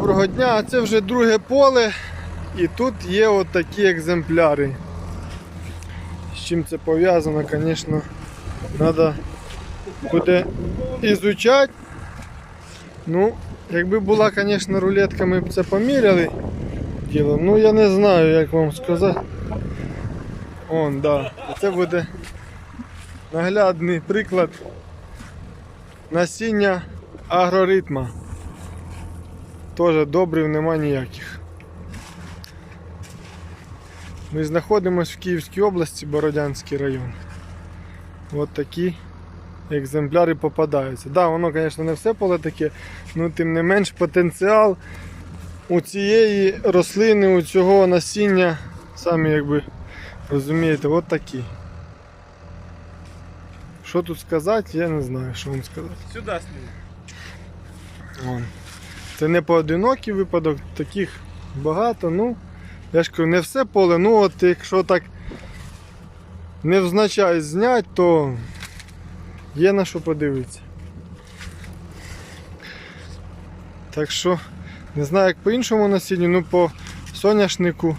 Доброго дня, це вже друге поле і тут є от такі екземпляри. З чим це пов'язано, звісно, треба буде ізучати. Ну, якби була, звісно, рулетка, ми б це поміряли діло. Ну я не знаю, як вам сказати. Он, да. Це буде наглядний приклад насіння агроритма. Теж добрив нема ніяких. Ми знаходимося в Київській області, Бородянський район. От такі екземпляри попадаються. Так, да, воно, звісно, не все поле таке, але тим не менш потенціал у цієї рослини, у цього насіння, самі якби розумієте, от такі. Що тут сказати, я не знаю, що вам сказати. Сюда сними. Вон. Це не поодинокий випадок, таких багато. Ну, я ж кажу, не все поле, ну от якщо так невзначай зняти, то є на що подивитися. Так що, не знаю, як по іншому насінню, ну по соняшнику.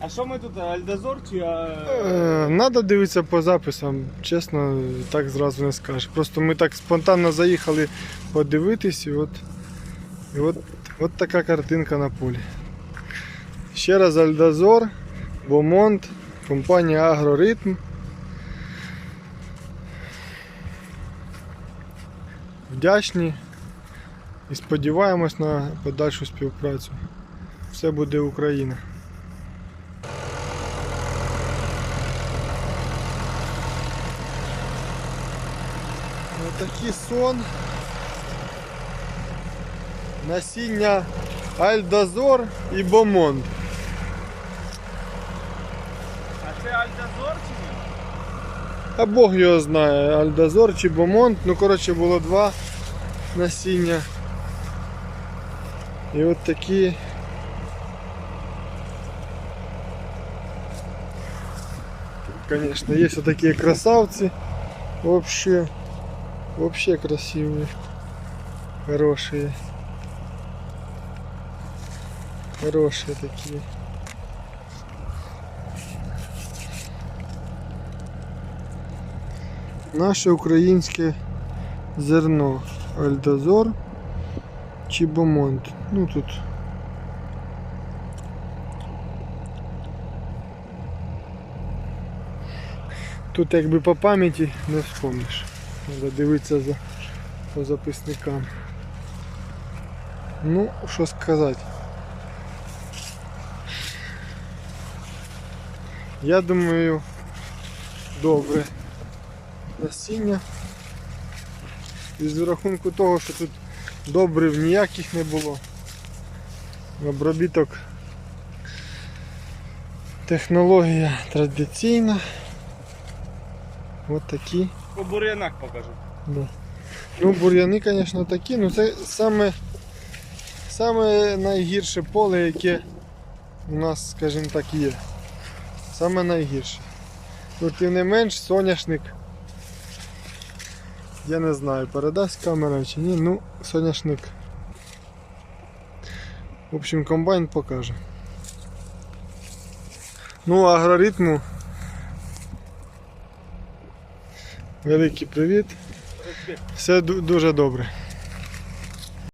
А що ми тут, Альдозор чи а... Е, надо дивитися по записам, чесно, так зразу не скажеш. Просто ми так спонтанно заїхали подивитись, і от, і от, от така картинка на полі. Ще раз Альдазор, Бомонт, компанія Агроритм. Вдячні і сподіваємось на подальшу співпрацю. Все буде Україна. Отакий сон. Насіння Альдозор і Бомонт. А це Альдозор чи ні? А Бог його знає, Альдозор чи Бомонт. Ну, коротше, було два насіння. І от такі. Конечно, есть вот такие красавцы. Вообще, вообще красивые. Хорошие. Хорошие такие. Наше українське зерно. Альдозор чи Бомонт. Ну тут. Тут якби по пам'яті не вспомниш. Треба дивитися за, по записникам. Ну, що сказати. Я думаю, добре насіння. І з рахунку того, що тут добрив ніяких не було. Обробіток технологія традиційна. От такі. По бур'янах покажу. Да. Ну, бур'яни, звісно, такі, ну це саме, саме найгірше поле, яке у нас, скажімо так, є. Саме найгірше. Ну, тим не менш, соняшник. Я не знаю, передасть камера чи ні, ну, соняшник. В общем, комбайн покаже. Ну, агроритму. Великий привіт. Все дуже добре.